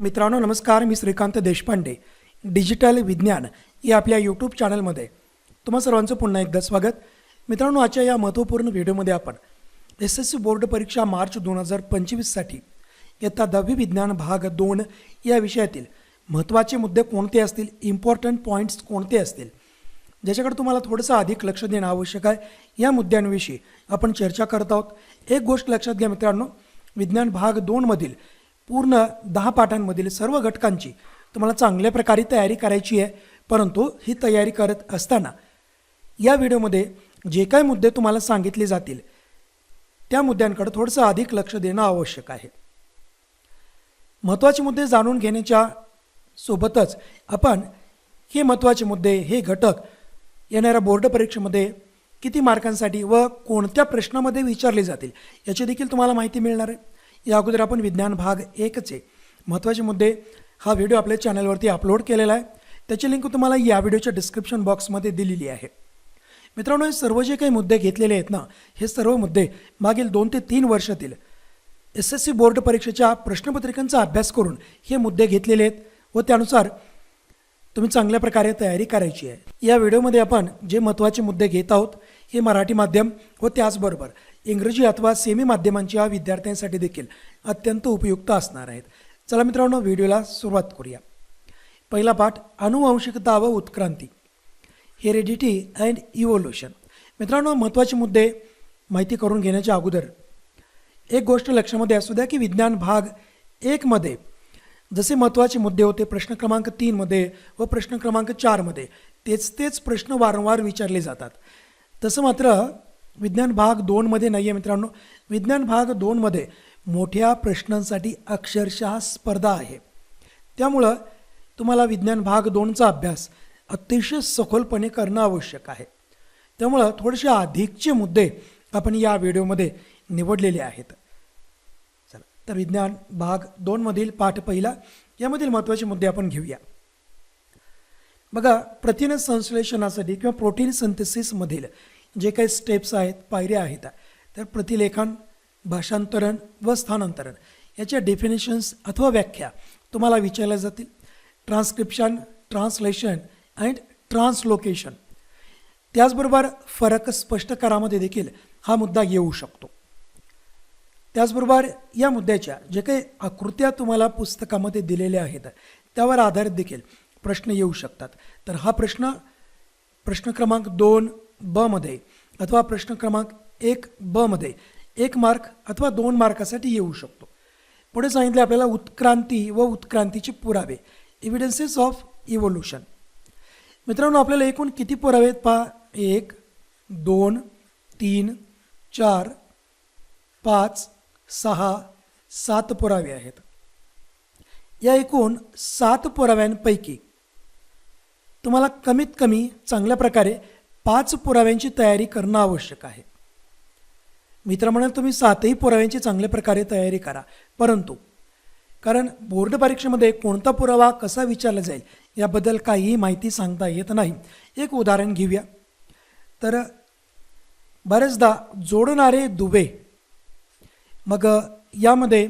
मित्रांनो नमस्कार मी श्रीकांत देशपांडे. डिजिटल विज्ञान या आपल्या यूट्यूब चॅनलमध्ये तुम्हा सर्वांचं पुन्हा एकदा स्वागत. मित्रांनो आजच्या या महत्त्वपूर्ण व्हिडिओमध्ये आपण एस एस सी बोर्ड परीक्षा मार्च दोन हजार पंचवीससाठी इयत्ता दहावी विज्ञान भाग दोन या विषयातील महत्त्वाचे मुद्दे कोणते असतील इम्पॉर्टंट पॉईंट्स कोणते असतील ज्याच्याकडे तुम्हाला थोडंसं अधिक लक्ष देणं आवश्यक आहे या मुद्द्यांविषयी आपण चर्चा करत आहोत. एक गोष्ट लक्षात घ्या मित्रांनो विज्ञान भाग दोनमधील पूर्ण दहा पाठांमधील सर्व घटकांची तुम्हाला चांगल्या प्रकारे तयारी करायची आहे. परंतु ही तयारी करत असताना या व्हिडिओमध्ये जे काही मुद्दे तुम्हाला सांगितले जातील त्या मुद्द्यांकडे थोडंसं अधिक लक्ष देणं आवश्यक आहे. महत्त्वाचे मुद्दे जाणून घेण्याच्या सोबतच आपण हे महत्त्वाचे मुद्दे हे घटक येणाऱ्या बोर्ड परीक्षेमध्ये किती मार्कांसाठी व कोणत्या प्रश्नामध्ये विचारले जातील याची देखील तुम्हाला माहिती मिळणार आहे. या अगोदर आपण विज्ञान भाग एकचे महत्त्वाचे मुद्दे हा व्हिडिओ आपल्या चॅनलवरती अपलोड केलेला आहे. त्याची लिंक तुम्हाला या व्हिडिओच्या डिस्क्रिप्शन बॉक्समध्ये दिलेली आहे. मित्रांनो हे सर्व जे काही मुद्दे घेतलेले आहेत ना हे सर्व मुद्दे मागील दोन ते तीन वर्षातील एस एस सी बोर्ड परीक्षेच्या प्रश्नपत्रिकांचा अभ्यास करून हे मुद्दे घेतलेले आहेत व त्यानुसार तुम्ही चांगल्या प्रकारे तयारी करायची आहे. या व्हिडिओमध्ये आपण जे महत्त्वाचे मुद्दे घेत आहोत हे मराठी माध्यम व त्याचबरोबर इंग्रजी अथवा सेमी माध्यमांच्या विद्यार्थ्यांसाठी देखील अत्यंत उपयुक्त असणार आहेत. चला मित्रांनो व्हिडिओला सुरुवात करूया. पहिला पाठ अनुवंशिकता व उत्क्रांती. Heredity and evolution. मित्रांनो महत्त्वाचे मुद्दे माहिती करून घेण्याच्या अगोदर एक गोष्ट लक्षामध्ये असू द्या की विज्ञान भाग एकमध्ये जसे महत्त्वाचे मुद्दे होते प्रश्न क्रमांक तीनमध्ये व प्रश्न क्रमांक चारमध्ये तेच तेच प्रश्न वारंवार विचारले जातात. तसं मात्र विज्ञान भाग दोनमध्ये नाही आहे मित्रांनो. विज्ञान भाग दोनमध्ये मोठ्या प्रश्नांसाठी अक्षरशः स्पर्धा आहे. त्यामुळं तुम्हाला विज्ञान भाग दोनचा अभ्यास अतिशय सखोलपणे करणं आवश्यक आहे. त्यामुळं थोडेसे अधिकचे मुद्दे आपण या व्हिडिओमध्ये निवडलेले आहेत. चला तर विज्ञान भाग दोनमधील पाठ पहिला यामधील महत्त्वाचे मुद्दे आपण घेऊया. बघा प्रथिन संश्लेषणासाठी किंवा प्रोटीन सिंथेसिसमधील जे काही स्टेप्स आहेत पायऱ्या आहेत तर प्रतिलेखन भाषांतरण व स्थानांतरण याच्या डेफिनेशन्स अथवा व्याख्या तुम्हाला विचारल्या जातील. ट्रान्स्क्रिप्शन ट्रान्सलेशन अँड ट्रान्सलोकेशन त्याचबरोबर फरक स्पष्ट करामध्ये देखील हा मुद्दा येऊ शकतो. त्याचबरोबर या मुद्द्याच्या जे काही आकृत्या तुम्हाला पुस्तकामध्ये दिलेल्या आहेत त्यावर आधारित देखील प्रश्न येऊ शकतात. तर हा प्रश्न प्रश्न क्रमांक दोन ब मध्ये. अथवा प्रश्न क्रमांक एक ब मध्ये. एक मार्क अथवा दोन मार्कासाठी येऊ शकतो. पुढे सांगितले आपल्याला उत्क्रांती व उत्क्रांतीचे पुरावे. एव्हिडन्सेस ऑफ इव्होल्युशन मित्रांनो आपल्याला एकूण किती पुरावे आहेत पहा? एक दोन तीन चार पाच सहा सात पुरावे आहेत. या एकूण सात पुराव्यांपैकी तुम्हाला कमीत कमी चांगल्या प्रकारे पाच पुराव्यांची तयारी करणं आवश्यक आहे. मित्र म्हणाल तुम्ही सातही पुराव्यांची चांगल्या प्रकारे तयारी करा. परंतु कारण बोर्ड परीक्षेमध्ये कोणता पुरावा कसा विचारला जाईल याबद्दल काहीही माहिती सांगता येत नाही. एक उदाहरण घेऊया. तर बरेचदा जोडणारे दुवे मग यामध्ये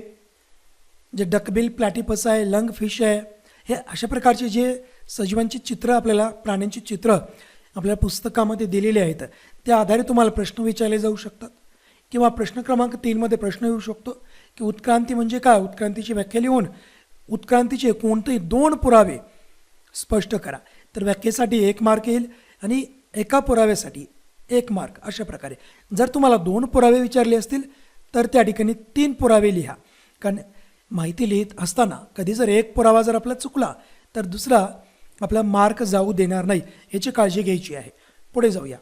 जे डकबिल प्लॅटिपस आहे लंग फिश आहे हे अशा प्रकारचे जे सजीवांची चित्र आपल्याला प्राण्यांची चित्र आपल्या पुस्तकामध्ये दिलेले आहेत त्या आधारे तुम्हाला प्रश्न विचारले जाऊ शकतात. किंवा प्रश्न क्रमांक तीनमध्ये प्रश्न येऊ शकतो की उत्क्रांती म्हणजे काय? उत्क्रांतीची व्याख्या लिहून उत्क्रांतीचे कोणतेही दोन पुरावे स्पष्ट करा. तर व्याख्येसाठी एक मार्क येईल आणि एका पुराव्यासाठी एक मार्क अशा प्रकारे. जर तुम्हाला दोन पुरावे विचारले असतील तर त्या ठिकाणी तीन पुरावे लिहा. कारण माहिती लिहित असताना कधी जर एक पुरावा जर आपला चुकला तर दुसरा आपला मार्क जाऊ देणार नाही याची काळजी घ्यायची आहे. पुढे जाऊया.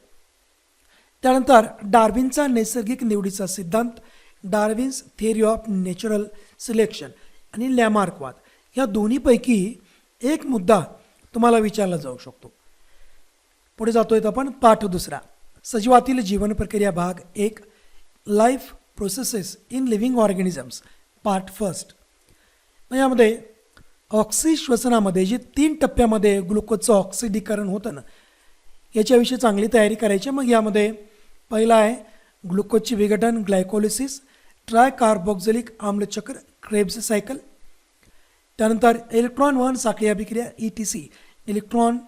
त्यानंतर डार्विनचा नैसर्गिक निवडीचा सिद्धांत Darwin's theory of natural selection आणि लॅमार्कवाद. या दोन्हीपैकी एक मुद्दा तुम्हाला विचारला जाऊ शकतो. पुढे जातोय तर आपण पाठ दुसरा. सजीवातील जीवन प्रक्रिया भाग एक life processes in living organisms part first मग ऑक्सी श्वसनामध्ये जे तीन टप्प्यामध्ये ग्लुकोजचं ऑक्सिडीकरण होतं ना याच्याविषयी चांगली तयारी करायची. मग यामध्ये पहिला आहे ग्लुकोजची विघटन ग्लायकोलिसिस ट्राय कार्बोक्झिलिक आम्लचक्र क्रेब्स सायकल. त्यानंतर इलेक्ट्रॉन वहन साखळी अभिक्रिया E T C electron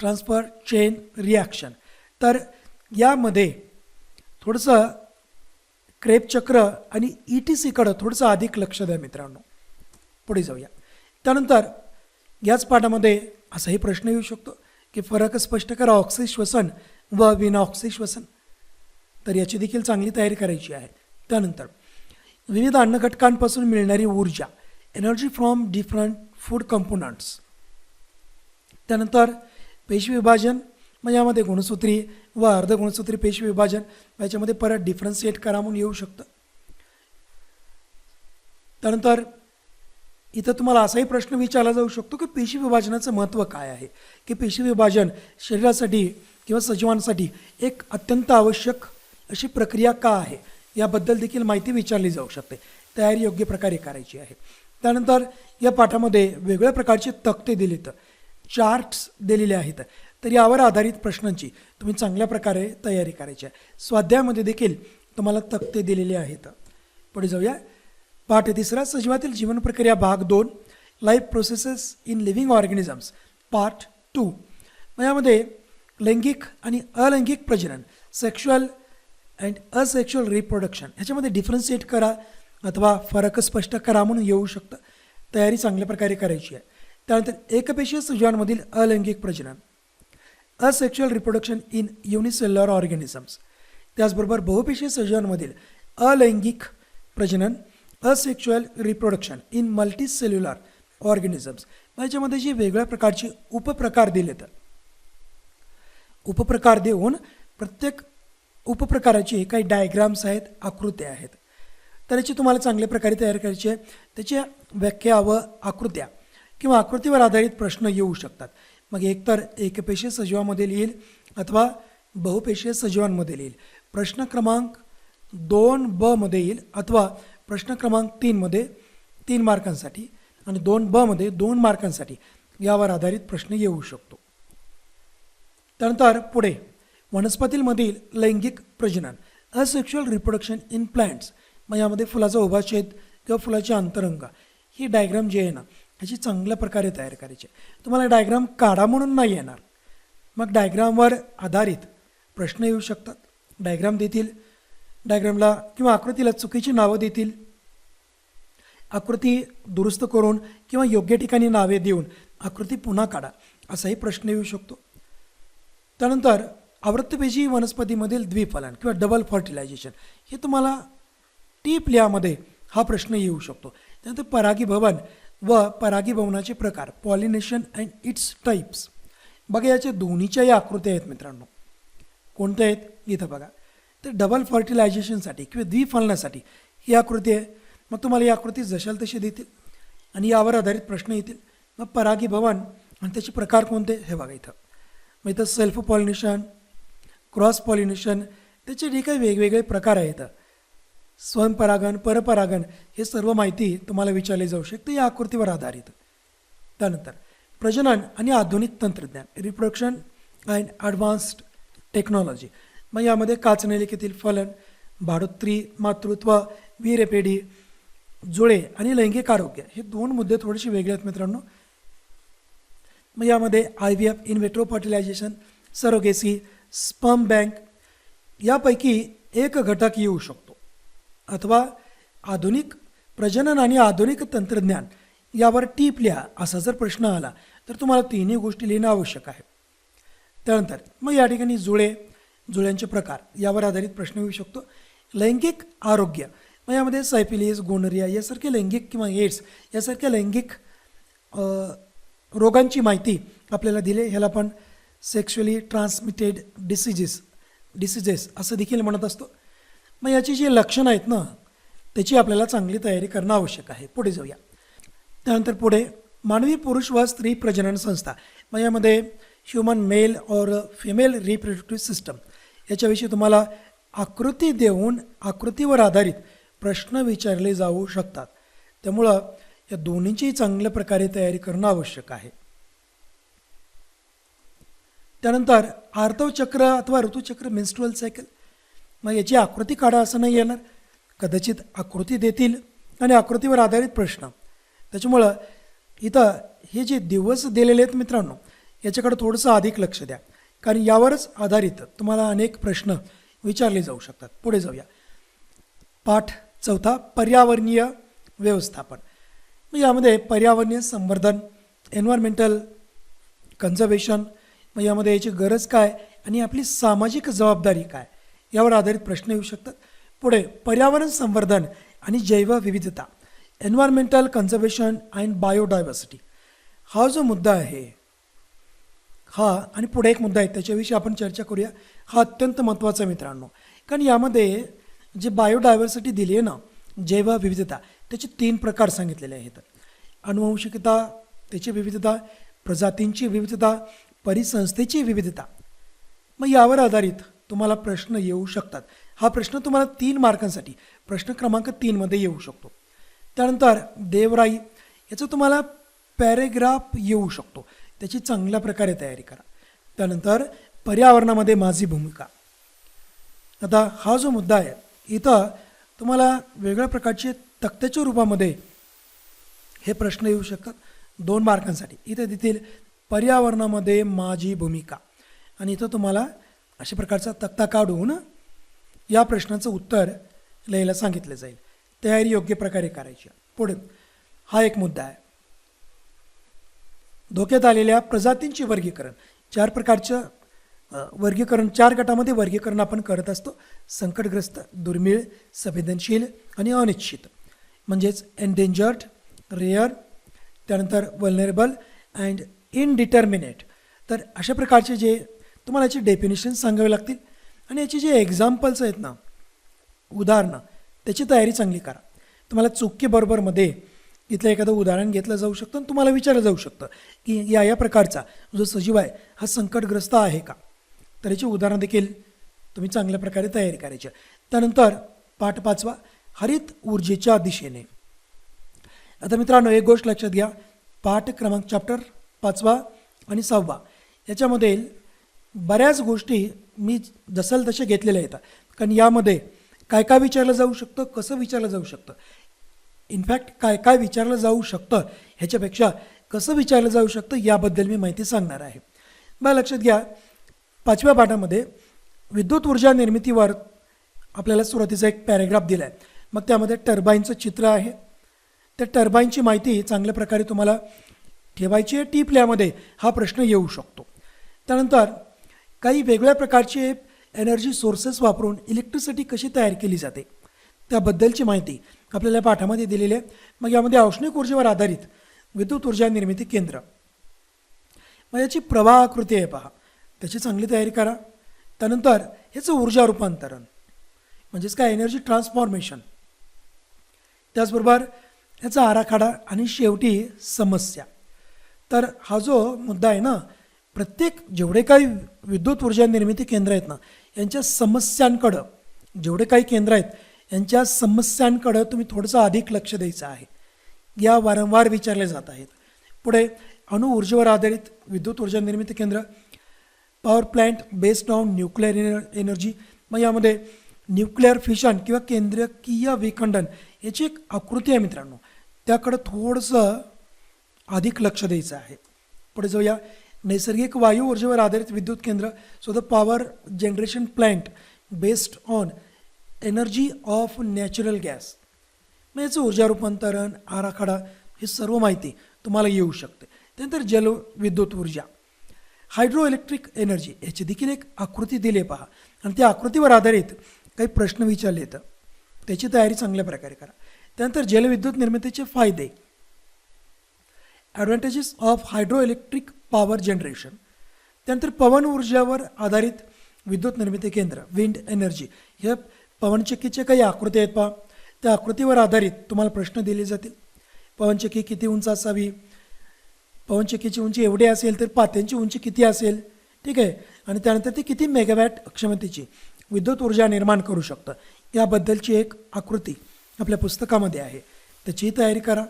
transfer chain reaction. तर यामध्ये थोडंसं क्रेप चक्र आणि ई टी सीकडं थोडंसं अधिक लक्ष द्या मित्रांनो. पुढे जाऊया. त्यानंतर याच पाठामध्ये असाही प्रश्न येऊ शकतो की फरक स्पष्ट करा. ऑक्सिज श्वसन व विना श्वसन. तर याची देखील चांगली तयारी करायची आहे. त्यानंतर विविध अन्नघटकांपासून मिळणारी ऊर्जा energy from different food components त्यानंतर पेशवी विभाजन मग यामध्ये गुणसूत्री व अर्ध गुणसूत्री पेशवी विभाजन याच्यामध्ये परत डिफरन्सिएट करा म्हणून येऊ शकतं. त्यानंतर इथं तुम्हाला असाही प्रश्न विचारला जाऊ शकतो की पेशी विभाजनाचं महत्त्व काय आहे? की पेशी विभाजन शरीरासाठी किंवा सजीवांसाठी एक अत्यंत आवश्यक अशी प्रक्रिया का आहे? याबद्दल देखील माहिती विचारली जाऊ शकते. तयारी योग्य प्रकारे करायची आहे. त्यानंतर या पाठामध्ये वेगळ्या प्रकारचे तक्ते दिलेत. चार्ट्स दिलेले आहेत. तर यावर आधारित प्रश्नांची तुम्ही चांगल्या प्रकारे तयारी करायची आहे. स्वाध्यायामध्ये देखील तुम्हाला तक्ते दिलेले आहेत. पुढे जाऊया. पाठ तिसरा सजीवातील जीवन प्रक्रिया भाग दोन life processes in living organisms part two यामध्ये लैंगिक आणि अलैंगिक प्रजनन सेक्शुअल अँड असेक्शुअल रिप्रोडक्शन ह्याच्यामध्ये डिफरन्शिएट करा अथवा फरक स्पष्ट करा म्हणून येऊ शकतं. तयारी चांगल्या प्रकारे करायची आहे. त्यानंतर एकपेशीय सजीवांमधील अलैंगिक प्रजनन asexual reproduction in unicellular organisms त्याचबरोबर बहुपेशीय सजीवांमधील अलैंगिक प्रजनन asexual reproduction in multicellular organisms याच्यामध्ये जे वेगळ्या प्रकारचे उपप्रकार दिलेत उपप्रकार देऊन प्रत्येक उपप्रकाराचे काही डायग्राम्स आहेत आकृत्या आहेत. तर याची तुम्हाला चांगल्या प्रकारे तयार करायची आहे त्याच्या व्याख्या व आकृत्या किंवा आकृतीवर आधारित प्रश्न येऊ शकतात. मग एकतर एकपेशीय सजीवामध्ये येईल अथवा बहुपेशीय सजीवांमध्ये येईल प्रश्न क्रमांक दोन ब मध्ये येईल अथवा प्रश्न क्रमांक तीनमध्ये तीन मार्कांसाठी आणि दोन ब मध्ये दोन मार्कांसाठी यावर आधारित प्रश्न येऊ शकतो. त्यानंतर पुढे वनस्पतींमधील लैंगिक प्रजनन असेक्शुअल रिप्रोडक्शन इन प्लॅन्ट्स मग यामध्ये फुलाचा उभा छेद किंवा फुलाची अंतरंग ही डायग्राम जी आहे ना ह्याची चांगल्या प्रकारे तयार करायची आहे. तुम्हाला डायग्राम काढा म्हणून नाही येणार. मग डायग्रामवर आधारित प्रश्न येऊ शकतात. डायग्राम देतील डायग्रामला किंवा आकृतीला चुकीची नावं देतील. आकृती दुरुस्त करून किंवा योग्य ठिकाणी नावे देऊन आकृती पुन्हा काढा असाही प्रश्न येऊ शकतो. त्यानंतर आवृत्तपेशी वनस्पतीमधील द्विफलन किंवा डबल फर्टिलायझेशन हे तुम्हाला टीप लिहामध्ये हा प्रश्न येऊ शकतो. त्यानंतर परागीभवन व परागीभवनाचे प्रकार पॉलिनेशन अँड इट्स टाईप्स बघा याच्या दोन्हीच्याही आकृत्या आहेत मित्रांनो. कोणत्या आहेत? इथं बघा. तर डबल फर्टिलायझेशनसाठी किंवा द्विफलनासाठी ही आकृती आहे. मग तुम्हाला ही आकृती जशाल तशी देतील. आणि यावर आधारित प्रश्न येतील. मग परागीभवन आणि त्याचे प्रकार कोणते? हे बघा इथं. मग इथं सेल्फ पॉलिनेशन क्रॉस पॉलिनेशन त्याचे जे काही वेगवेगळे प्रकार आहेत. स्वयंपरागण परपरागण हे सर्व माहिती तुम्हाला विचारली जाऊ शकते. या आकृतीवर आधारित. त्यानंतर प्रजनन आणि आधुनिक तंत्रज्ञान रिप्रोडक्शन अँड ॲडव्हान्स्ड टेक्नॉलॉजी मग यामध्ये काचनेलिकेतील फलन भाडोत्री मातृत्व वीरपेढी जुळे आणि लैंगिक आरोग्य हे दोन मुद्दे थोडेसे वेगळे आहेत मित्रांनो. मग यामध्ये I V F in vitro fertilisation surrogacy sperm bank यापैकी एक घटक येऊ शकतो. अथवा आधुनिक प्रजनन आणि आधुनिक तंत्रज्ञान यावर टीप लिहा असा जर प्रश्न आला तर तुम्हाला तिन्ही गोष्टी लिहिणं आवश्यक आहे. त्यानंतर मग या ठिकाणी जुळे जुळ्यांचे प्रकार यावर आधारित प्रश्न येऊ शकतो. लैंगिक आरोग्य. मग यामध्ये सायपिलिस गोनरिया यासारखे लैंगिक किंवा एड्स यासारख्या लैंगिक रोगांची माहिती आपल्याला दिली ह्याला आपण सेक्शुअली ट्रान्समिटेड डिसिजेस डिसिजेस असं देखील म्हणत असतो. मग याची जी लक्षणं आहेत ना त्याची आपल्याला चांगली तयारी करणं आवश्यक आहे. पुढे जाऊया. त्यानंतर पुढे मानवी पुरुष व स्त्री प्रजनन संस्था. मग यामध्ये ह्युमन मेल और फिमेल रिप्रोडक्टिव्ह सिस्टम याच्याविषयी तुम्हाला आकृती देऊन आकृतीवर आधारित प्रश्न विचारले जाऊ शकतात. त्यामुळं या दोन्हीची चांगल्या प्रकारे तयारी करणं आवश्यक आहे. त्यानंतर आर्तव चक्र अथवा ऋतुचक्र मेन्स्ट्रुअल सायकल मग याची आकृती काढा असं नाही येणार. कदाचित आकृती देतील आणि आकृतीवर आधारित प्रश्न. त्याच्यामुळं इथं हे जे दिवस दिलेले आहेत मित्रांनो याच्याकडे थोडंसं अधिक लक्ष द्या. कारण यावरच आधारित तुम्हाला अनेक प्रश्न विचारले जाऊ शकतात. पुढे जाऊया. पाठ चौथा पर्यावरणीय व्यवस्थापन. मग यामध्ये पर्यावरणीय संवर्धन एन्व्हायरमेंटल कन्झर्वेशन मग यामध्ये याची गरज काय आणि आपली सामाजिक जबाबदारी काय यावर आधारित प्रश्न येऊ शकतात. पुढे पर्यावरण संवर्धन आणि जैवविविधता एन्व्हायरमेंटल कन्झर्वेशन अँड बायोडायव्हर्सिटी हा जो मुद्दा आहे हा आणि पुढे एक मुद्दा आहे त्याच्याविषयी आपण चर्चा करूया. हा अत्यंत महत्त्वाचा आहे मित्रांनो. कारण यामध्ये जे बायोडायव्हर्सिटी दिली आहे ना जैव विविधता त्याचे तीन प्रकार सांगितलेले आहेत. अनुवंशिकता त्याची विविधता प्रजातींची विविधता परिसंस्थेची विविधता. मग यावर आधारित तुम्हाला प्रश्न येऊ शकतात. हा प्रश्न तुम्हाला तीन मार्कांसाठी प्रश्न क्रमांक तीनमध्ये येऊ शकतो. त्यानंतर देवराई याचं तुम्हाला पॅरेग्राफ येऊ शकतो. त्याची चांगल्या प्रकारे तयारी करा. त्यानंतर पर्यावरणामध्ये माझी भूमिका. आता हा जो मुद्दा आहे इथं तुम्हाला वेगळ्या प्रकारचे तक्त्याच्या रूपामध्ये हे प्रश्न येऊ शकतात. दोन मार्कांसाठी इथं देतील पर्यावरणामध्ये माझी भूमिका. आणि इथं तुम्हाला अशा प्रकारचा तक्ता काढून या प्रश्नाचं उत्तर लिहायला सांगितलं जाईल. तयारी योग्य प्रकारे करायची. पुढे हा एक मुद्दा आहे. धोक्यात आलेल्या प्रजातींचे वर्गीकरण. चार प्रकारचं वर्गीकरण चार गटामध्ये वर्गीकरण आपण करत असतो. संकटग्रस्त दुर्मिळ संवेदनशील आणि अनिश्चित. म्हणजेच एनडेंजर्ड रेअर त्यानंतर वल्नरेबल अँड इनडिटर्मिनेट तर अशा प्रकारचे जे तुम्हाला याची डेफिनेशन सांगावे लागतील आणि याची जे एक्झाम्पल्स आहेत ना उदाहरणं त्याची तयारी चांगली करा. तुम्हाला चुकी बरोबरमध्ये इथलं एखादं उदाहरण घेतलं जाऊ शकतं आणि तुम्हाला विचारलं जाऊ शकतं की या या प्रकारचा जो सजीव आहे हा संकटग्रस्त आहे का? तर याची उदाहरणं देखील तुम्ही चांगल्या प्रकारे तयारी करायची. त्यानंतर पाठ पाचवा हरित ऊर्जेच्या दिशेने. आता मित्रांनो एक गोष्ट लक्षात घ्या. पाठ क्रमांक चॅप्टर पाचवा आणि सहावा. याच्यामध्ये बऱ्याच गोष्टी मी जसल तसे घेतलेल्या आहेत. कारण यामध्ये काय काय विचारलं जाऊ शकतं कसं विचारलं जाऊ शकतं? इनफॅक्ट काय काय विचारलं जाऊ शकतं ह्याच्यापेक्षा कसं विचारलं जाऊ शकतं याबद्दल मी माहिती सांगणार आहे. बघा लक्षात घ्या पाचव्या पाठामध्ये विद्युत ऊर्जा निर्मितीवर आपल्याला सुरुवातीचा एक पॅरेग्राफ दिला आहे मग त्यामध्ये टर्बाईनचं चित्र आहे. त्या टर्बाईनची माहिती चांगल्या प्रकारे तुम्हाला ठेवायची आहे. टिपल्यामध्ये हा प्रश्न येऊ शकतो. त्यानंतर काही वेगळ्या प्रकारचे एनर्जी सोर्सेस वापरून इलेक्ट्रिसिटी कशी तयार केली जाते? त्याबद्दलची माहिती आपल्याला पाठामध्ये दिलेले मग यामध्ये औष्णिक ऊर्जेवर आधारित विद्युत ऊर्जा निर्मिती केंद्र. मग याची प्रवाह आकृती आहे पहा. त्याची चांगली तयारी करा. त्यानंतर ह्याचं ऊर्जा रूपांतरण म्हणजेच काय? एनर्जी ट्रान्सफॉर्मेशन त्याचबरोबर ह्याचा आराखडा आणि शेवटी समस्या. तर हा जो मुद्दा आहे ना प्रत्येक जेवढे काही विद्युत ऊर्जा निर्मिती केंद्र आहेत ना यांच्या समस्यांकडं जेवढे काही केंद्र आहेत यांच्या समस्यांकडं तुम्ही थोडंसं अधिक लक्ष द्यायचं आहे. या वारंवार विचारले जात आहेत. पुढे अणुऊर्जेवर आधारित विद्युत ऊर्जा निर्मिती केंद्र power plant based on nuclear ener energy मग यामध्ये न्यूक्लिअर फिशन किंवा केंद्रकीय विखंडन याची एक आकृती आहे मित्रांनो. त्याकडं थोडंसं अधिक लक्ष द्यायचं आहे. पुढे जाऊया. नैसर्गिक वायू ऊर्जेवर आधारित विद्युत केंद्र so the power generation plant based on energy of natural gas मग याचं ऊर्जा रूपांतरण आराखडा ही सर्व माहिती तुम्हाला येऊ शकते. त्यानंतर जलविद्युत ऊर्जा. हायड्रो इलेक्ट्रिक एनर्जी याची देखील एक आकृती दिली आहे पहा. आणि त्या आकृतीवर आधारित काही प्रश्न विचारले येतं त्याची तयारी चांगल्या प्रकारे करा. त्यानंतर जलविद्युत निर्मितीचे फायदे. Advantages of hydroelectric power generation त्यानंतर पवन ऊर्जावर आधारित विद्युत निर्मिती केंद्र विंड एनर्जी ह्या पवनचक्कीचे काही आकृती आहेत पहा. त्या आकृतीवर आधारित तुम्हाला प्रश्न दिले जातील. पवनचक्की किती उंच असावी? पवनचक्कीची उंची एवढी असेल तर पात्यांची उंची किती असेल? ठीक आहे? आणि त्यानंतर ती किती मेगावॅट क्षमतेची विद्युत ऊर्जा निर्माण करू शकतं? याबद्दलची एक आकृती आपल्या पुस्तकामध्ये आहे. त्याचीही तयारी करा.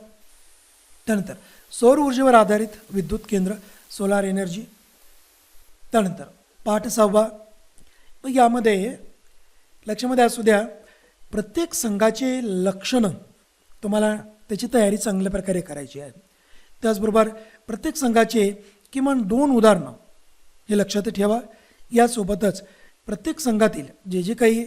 त्यानंतर सौर ऊर्जेवर आधारित विद्युत केंद्र सोलार एनर्जी त्यानंतर पाठ सहावा. यामध्ये लक्षामध्ये असू द्या प्रत्येक संघाचे लक्षणं तुम्हाला त्याची तयारी चांगल्या प्रकारे करायची आहे. त्याचबरोबर प्रत्येक संघाचे किमान दोन उदाहरणं हे लक्षात ठेवा. यासोबतच प्रत्येक संघातील जे जे काही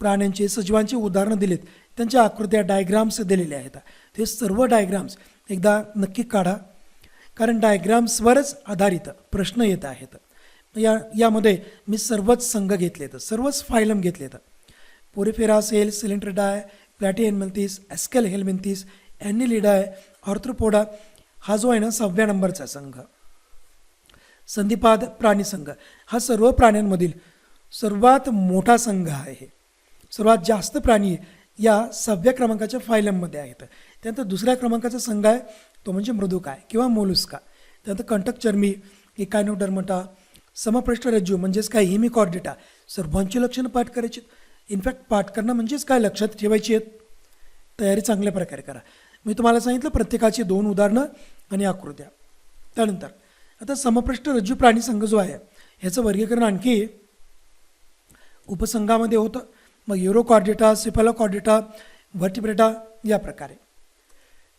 प्राण्यांचे सजीवांची उदाहरणं दिलीत त्यांच्या आकृत्या डायग्राम्स दिलेल्या आहेत. ते सर्व डायग्राम्स एकदा नक्की काढा. कारण डायग्राम्सवरच आधारित प्रश्न येत आहेत. या यामध्ये मी सर्वच संघ घेतले आहेत सर्वच फायलम घेतले आहेत पोरिफेरा सेल सिलेंडर डाय Platyhelminthes Aschelminthes Annelida Arthropoda हा जो आहे ना सहाव्या नंबरचा संघ. संधिपाद प्राणी संघ. हा सर्व प्राण्यांमधील सर्वात मोठा संघ आहे सर्वात जास्त प्राणी या सहाव्या क्रमांकाच्या फायलममध्ये आहेत. त्यानंतर दुसऱ्या क्रमांकाचा संघ आहे तो म्हणजे मृदुकाय किंवा मोलुस्का. त्यानंतर कंटक चर्मी इकायनोडर्मटा समपृष्ठरज्जू म्हणजेच काय हिमिकॉर्डेटा सर्वांची लक्षणं पाठ करायची. इनफॅक्ट पाठ करणं म्हणजेच काय? लक्षात ठेवायची आहेत. तयारी चांगल्या प्रकारे करा. मी तुम्हाला सांगितलं प्रत्येकाची दोन उदाहरणं आणि आकृत्या. त्यानंतर आता समपृष्ठ रज्जू प्राणी संघ जो आहे ह्याचं वर्गीकरण आणखी उपसंघामध्ये होतं. मग युरोकॉर्डेटा सिफालोकॉर्डिटा व्हर्टिब्रेटा या प्रकारे.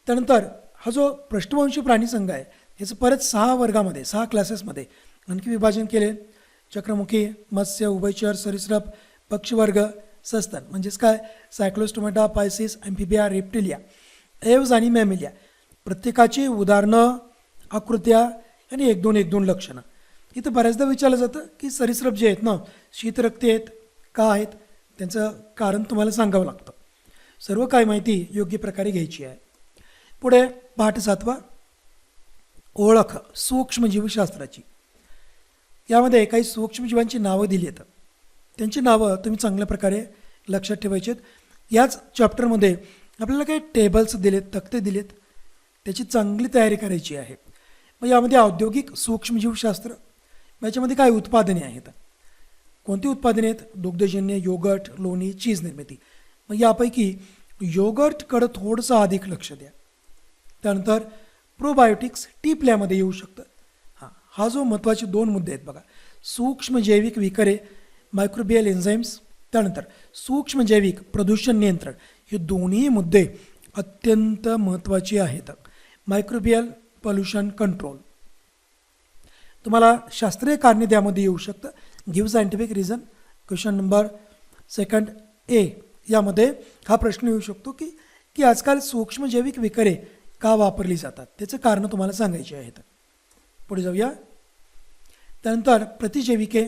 त्यानंतर हा जो पृष्ठवंशी प्राणी संघ आहे ह्याचं परत सहा वर्गामध्ये सहा क्लासेसमध्ये आणखी विभाजन केले. चक्रमुखी मत्स्य उभयचर सरीसृप पक्षीवर्ग सस्तन. म्हणजेच काय? सायक्लोस्टोमेटा पायसिस अँफिबिया रेप्टिलिया एव्ज आणि मॅमिलिया. प्रत्येकाची उदाहरणं आकृत्या आणि एक दोन एक दोन लक्षणं. इथं बऱ्याचदा विचारलं जातं की सरीसृप जे आहेत ना शीतरक्ती आहेत का आहेत? त्यांचं कारण तुम्हाला सांगावं लागतं. सर्व काय माहिती योग्य प्रकारे घ्यायची आहे. पुढे पाठ सातवा ओळख सूक्ष्मजीवशास्त्राची. यामध्ये काही सूक्ष्मजीवांची नावं दिली आहेत. त्यांची नावं तुम्ही चांगल्या प्रकारे लक्षात ठेवायची आहेत. याच चॅप्टरमध्ये आपल्याला काही टेबल्स दिलेत तक्ते दिलेत. त्याची चांगली तयारी करायची आहे. मग यामध्ये औद्योगिक सूक्ष्मजीवशास्त्र मग याच्यामध्ये काय उत्पादने आहेत? कोणती उत्पादने आहेत? दुग्धजन्य योगर्ट लोणी चीज निर्मिती. मग यापैकी योगर्टकडं थोडंसं अधिक लक्ष द्या. त्यानंतर प्रोबायोटिक्स टी प्लॅमध्ये येऊ शकतं. हा जो महत्त्वाचे दोन मुद्दे आहेत बघा. सूक्ष्म जैविक विकरे मायक्रोबियल एन्झाईम्स त्यानंतर सूक्ष्म जैविक प्रदूषण नियंत्रण हे दोन्ही मुद्दे अत्यंत महत्त्वाचे आहेत. मायक्रोबियल पॉल्युशन कंट्रोल तुम्हाला शास्त्रीय कारणे त्यामध्ये येऊ शकतं. Give scientific reason question number second A यामध्ये हा प्रश्न येऊ शकतो की की आजकाल सूक्ष्म जैविक विकरे का वापरली जातात? त्याचं कारणं तुम्हाला सांगायची आहेत. पुढे जाऊया. त्यानंतर प्रतिजैविके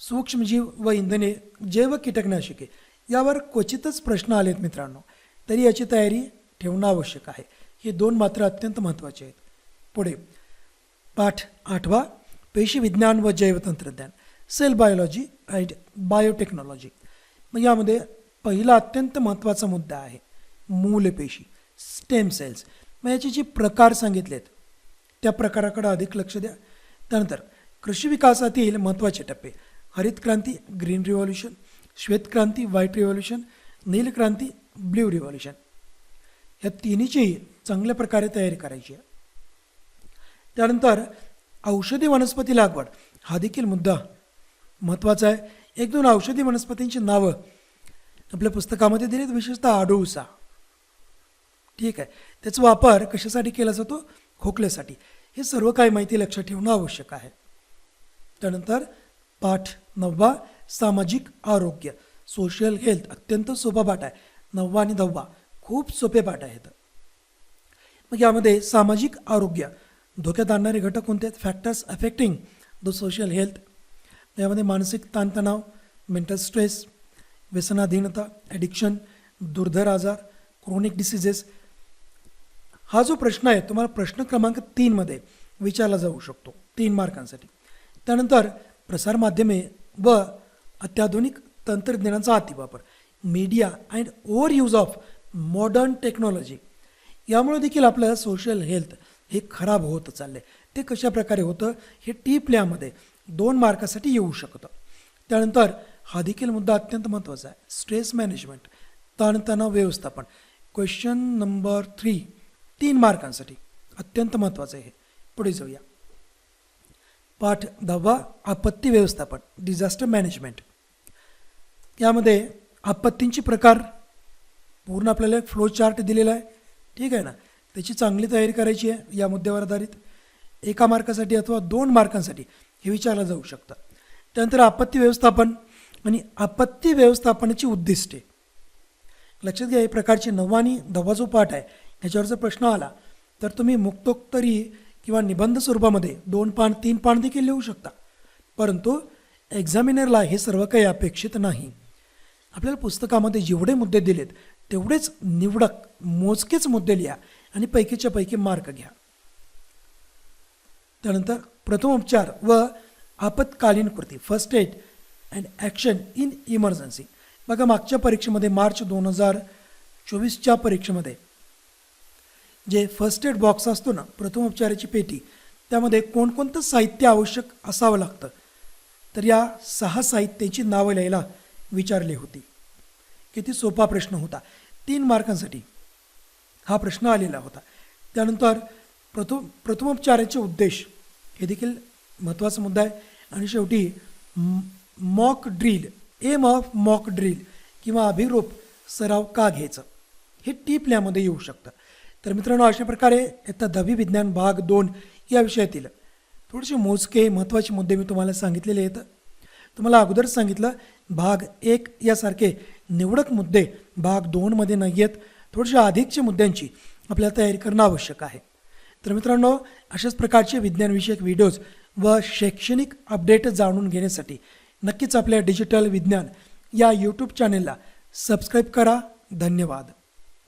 सूक्ष्मजीव व इंधने जैव कीटकनाशके यावर क्वचितच प्रश्न आलेत मित्रांनो. तरी याची तयारी ठेवणं आवश्यक आहे. हे दोन मात्र अत्यंत महत्त्वाचे आहेत. पुढे पाठ आठवा पेशीविज्ञान व जैवतंत्रज्ञान सेल बायोलॉजी अँड बायोटेक्नॉलॉजी. मग यामध्ये पहिला अत्यंत महत्त्वाचा मुद्दा आहे मूलपेशी स्टेम सेल्स. मग याचे जे प्रकार सांगितलेत त्या प्रकाराकडे अधिक लक्ष द्या. त्यानंतर कृषी विकासातील महत्त्वाचे टप्पे. हरित क्रांती ग्रीन रिव्हॉल्युशन श्वेतक्रांती व्हाईट रिव्हॉल्युशन नीलक्रांती ब्ल्यू रिव्हॉल्युशन. या तिन्हीची चांगल्या प्रकारे तयारी करायची आहे. त्यानंतर औषधी वनस्पती लागवड. हा देखील मुद्दा महत्त्वाचा आहे. एक दोन औषधी वनस्पतींची नावं आपल्या पुस्तकामध्ये दिलीत विशेषतः आडूळसा. ठीक आहे. त्याचा वापर कशासाठी केला जातो? खोकल्यासाठी. हे सर्व काही माहिती लक्षात ठेवणं आवश्यक आहे. त्यानंतर पाठ नववा सामाजिक आरोग्य. सोशल हेल्थ अत्यंत सोपा पाठ आहे. नववा आणि दहावा खूप सोपे पाठ आहेत. मग यामध्ये सामाजिक आरोग्य. धोक्यात आणणारे घटक कोणते आहेत? Factors affecting the social health यामध्ये मानसिक ताणतणाव मेंटल स्ट्रेस व्यसनाधीनता ॲडिक्शन दुर्धर आजार क्रोनिक डिसिजेस हा जो प्रश्न आहे तुम्हाला प्रश्न क्रमांक तीनमध्ये विचारला जाऊ शकतो तीन मार्कांसाठी. त्यानंतर प्रसारमाध्यमे व अत्याधुनिक तंत्रज्ञानाचा अतिवापर media and over use of modern technology यामुळे देखील आपलं सोशल हेल्थ हे खराब होत चाललं आहे ते कशा प्रकारे होतं हे टी प्लॅमध्ये दोन मार्कासाठी येऊ शकतं. त्यानंतर हा देखील मुद्दा अत्यंत महत्त्वाचा आहे स्ट्रेस मॅनेजमेंट ताणतणाव व्यवस्थापन. क्वेश्चन नंबर थ्री तीन मार्कांसाठी. अत्यंत महत्त्वाचं आहे. हे पुढे जाऊया. पाठ दहावा आपत्ती व्यवस्थापन डिझास्टर मॅनेजमेंट यामध्ये आपत्तींचे प्रकार पूर्ण आपल्याला एक फ्लो चार्ट दिलेला आहे. ठीक आहे ना? त्याची चांगली तयारी करायची आहे या मुद्द्यावर आधारित. एका मार्कासाठी अथवा दोन मार्कांसाठी हे विचारलं जाऊ शकतं. त्यानंतर आपत्ती व्यवस्थापन आणि आपत्ती व्यवस्थापनाची उद्दिष्टे. लक्षात घ्या हे प्रकारचे नववा आणि दहावा जो पाठ आहे ह्याच्यावर जर प्रश्न आला तर तुम्ही मुक्तोत्तरी किंवा निबंध स्वरूपामध्ये दोन पान तीन पान देखील लिहू शकता. परंतु एक्झामिनरला हे सर्व काही अपेक्षित नाही. आपल्याला पुस्तकामध्ये जेवढे मुद्दे दिलेत तेवढेच निवडक मोजकेच मुद्दे लिहा आणि पैकीच्या पैकी मार्क घ्या. त्यानंतर प्रथमोपचार व आपत्कालीन कृती first aid and action in emergency बघा मागच्या परीक्षेमध्ये मार्च दोन हजार चोवीसच्या परीक्षेमध्ये जे फर्स्ट एड बॉक्स असतो ना प्रथमोपचाराची पेटी त्यामध्ये कोणकोणतं साहित्य आवश्यक असावं लागतं? तर या सहा साहित्याची नावं लिहायला विचारली होती. किती सोपा प्रश्न होता. तीन मार्कांसाठी हा प्रश्न आलेला होता. त्यानंतर प्रथम प्रथमोपचाराचे उद्देश हे देखील महत्त्वाचा मुद्दा आहे. आणि शेवटी mock drill aim of mock drill किंवा अभिरूप सराव का घ्यायचं? हे टीप यामध्ये येऊ शकतं. तर मित्रांनो अशा प्रकारे आता दहावी विज्ञान भाग दोन या विषयातील थोडेसे मोजके महत्त्वाचे मुद्दे मी तुम्हाला सांगितलेले आहेत. तुम्हाला अगोदर सांगितलं भाग एक यासारखे निवडक मुद्दे भाग दोनमध्ये नाही आहेत. थोडेसे अधिकच्या मुद्द्यांची आपल्याला तयारी करणं आवश्यक आहे. तर मित्रांनो अशाच प्रकारचे विज्ञानविषयक व्हिडिओज व शैक्षणिक अपडेट जाणून घेण्यासाठी नक्कीच आपल्या डिजिटल विज्ञान या यूट्यूब चॅनेलला सबस्क्राईब करा. धन्यवाद.